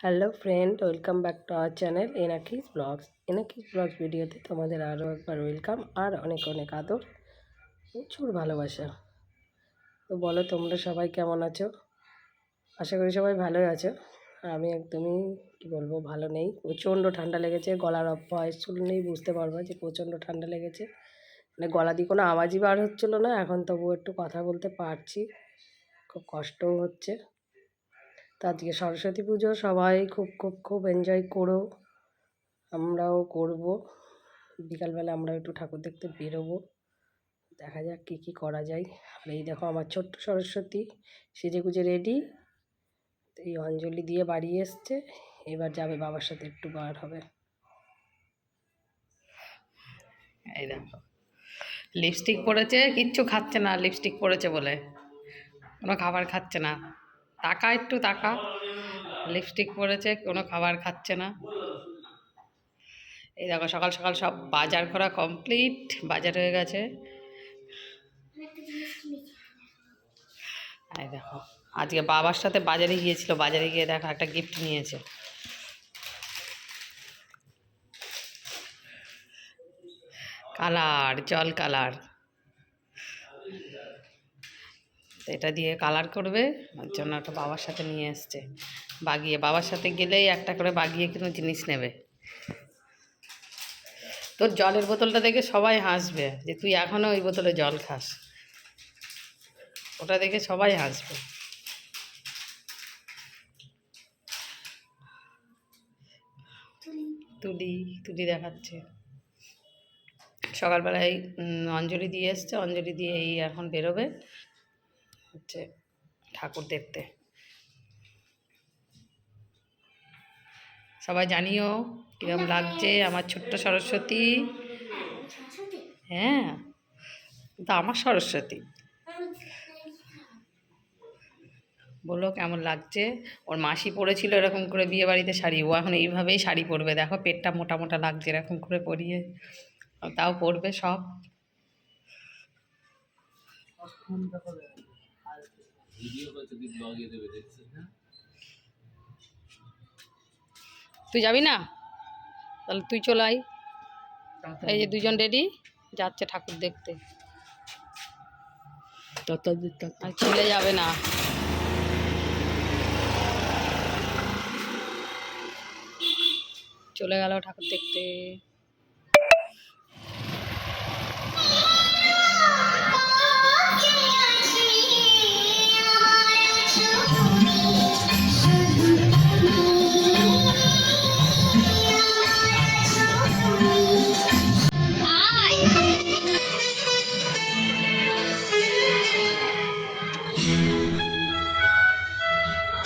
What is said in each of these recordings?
Hello friend welcome back to our channel এনাকিস blogs এনাকিস blogs ভিডিওতে তোমাদের আরও একবার ওয়েলকাম আর অনেক অনেক আদর, প্রচুর ভালোবাসা। তো বলো, তোমরা সবাই কেমন আছো? আশা করি সবাই ভালোই আছো। আমি একদমই, কি বলব, ভালো নেই। প্রচণ্ড ঠান্ডা লেগেছে, গলার ভয়েস শুনলেই বুঝতে পারব যে প্রচণ্ড ঠান্ডা লেগেছে। মানে গলা দিয়ে কোনো আওয়াজই বার হচ্ছিল না, এখন তবুও একটু কথা বলতে পারছি। খুব কষ্টও হচ্ছে। তো আজকে সরস্বতী পুজো সবাই খুব খুব খুব এনজয় করো। আমরাও করব। বিকালবেলা আমরাও একটু ঠাকুর দেখতে বেরোবো। দেখা যাক কী কী করা যায়। আর এই দেখো আমার ছোট্ট সরস্বতী, সেজে গুজে রেডি এই অঞ্জলি দিয়ে বাড়ি এসছে। এবার যাবে বাবার সাথে একটু বার হবে। এই দেখো। লিপস্টিক পরেছে, কিচ্ছু খাচ্ছে না লিপস্টিক পরেছে বলে। কোনো খাবার খাচ্ছে না। টাকা, একটু টাকা। লিপস্টিক পরেছে, কোনো খাবার খাচ্ছে না। এই দেখো, সকাল সকাল সব বাজার করা কমপ্লিট, বাজার হয়ে গেছে। এই দেখো, আজকে বাবার সাথে বাজারে গিয়েছিল, বাজারে গিয়ে দেখো একটা গিফট নিয়েছে। কালার, জল কালার। এটা দিয়ে কালার করবে। ওর জন্য একটা বাবার সাথে নিয়ে এসছে। বাগিয়ে বাবার সাথে গেলেই একটা করে বাগিয়ে কোনো জিনিস নেবে। তোর জলের বোতলটা দেখে সবাই হাসবে যে তুই এখনও ওই বোতলে জল খাস। ওটা দেখে সবাই হাসবে। তুলি। তুলি দেখাচ্ছে। সকালবেলায় অঞ্জলি দিয়ে এসছে। অঞ্জলি দিয়ে এই এখন বেরোবে। হচ্ছে ঠাকুর দেখতে। সবাই জানিও কীরকম লাগছে আমার ছোট্ট সরস্বতী। হ্যাঁ তো আমার সরস্বতী। বলো কেমন লাগছে? ওর মাসি পরেছিল এরকম করে বিয়ে বাড়িতে শাড়ি, ও এখন এইভাবেই শাড়ি পরবে। দেখো পেটটা মোটা মোটা লাগছে এরকম করে পরিয়ে। তাও পরবে সব। তুই যাবি না? তাহলে তুই চলে আয়। এই যে দুজন রেডি যাচ্ছে ঠাকুর দেখতে। আর ছেলে যাবে না। চলে গেল ঠাকুর দেখতে।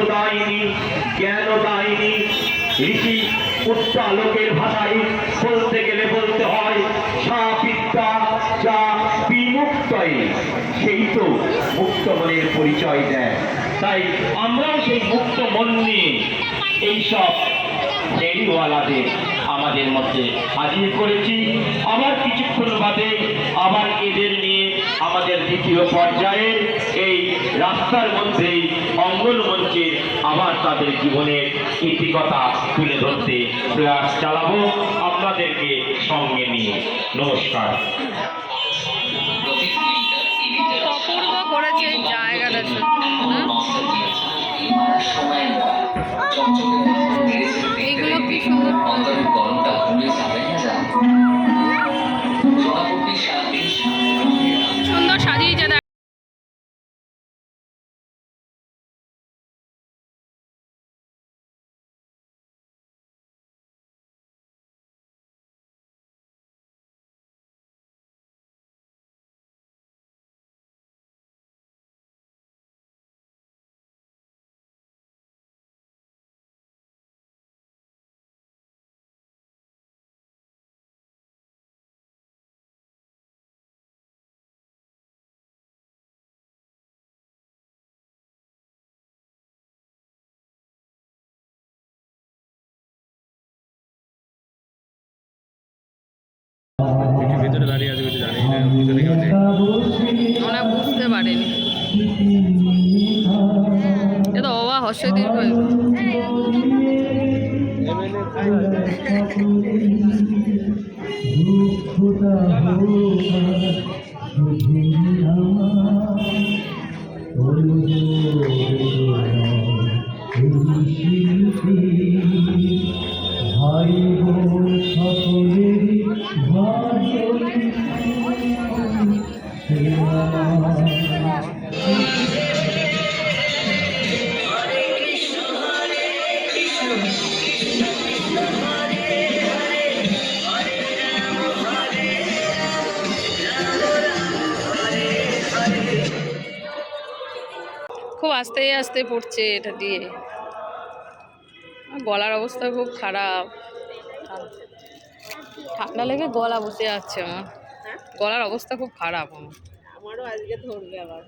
বিদ্যা প্রদায়িনী জ্ঞানদায়িনী ঋষি উচ্চালোকের ভাষায় বলতে গেলে বলতে হয়, সা যা বিমুক্তই। সেই তো মুক্ত মনের পরিচয় দেয়। তাই আমরাও সেই মুক্ত মন নিয়ে এইসব ফেরিওয়ালাদের আমাদের মধ্যে হাজির করেছি। আবার কিছুক্ষণ বাদে আবার এদের নিয়ে আমাদের দ্বিতীয় পর্যায়ের এই রাস্তার মধ্যেই, অঙ্গন মঞ্চে আবার তাদের জীবনের ইতিকতা তুলে ধরতে প্রয়াস চালাবো আপনাদেরকে সঙ্গে নিয়ে। নমস্কার। ভেতরে দাঁড়িয়ে আছে কিছু জানি না পিছনে কেউ নেই ওরা বুঝতে পারেনি। এ তো অবা হর্ষ দীর্ঘ ভাই আস্তে আস্তে পড়ছে এটা দিয়ে। গলার অবস্থা খুব খারাপ। ঠান্ডা লেগে গলা বসে যাচ্ছে আমার। গলার অবস্থা খুব খারাপ আমার। আমারও আজকে ধরবে আবার।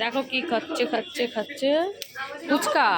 দেখো কি খাচ্ছে খাচ্ছে খাচ্ছে। ফুচকা।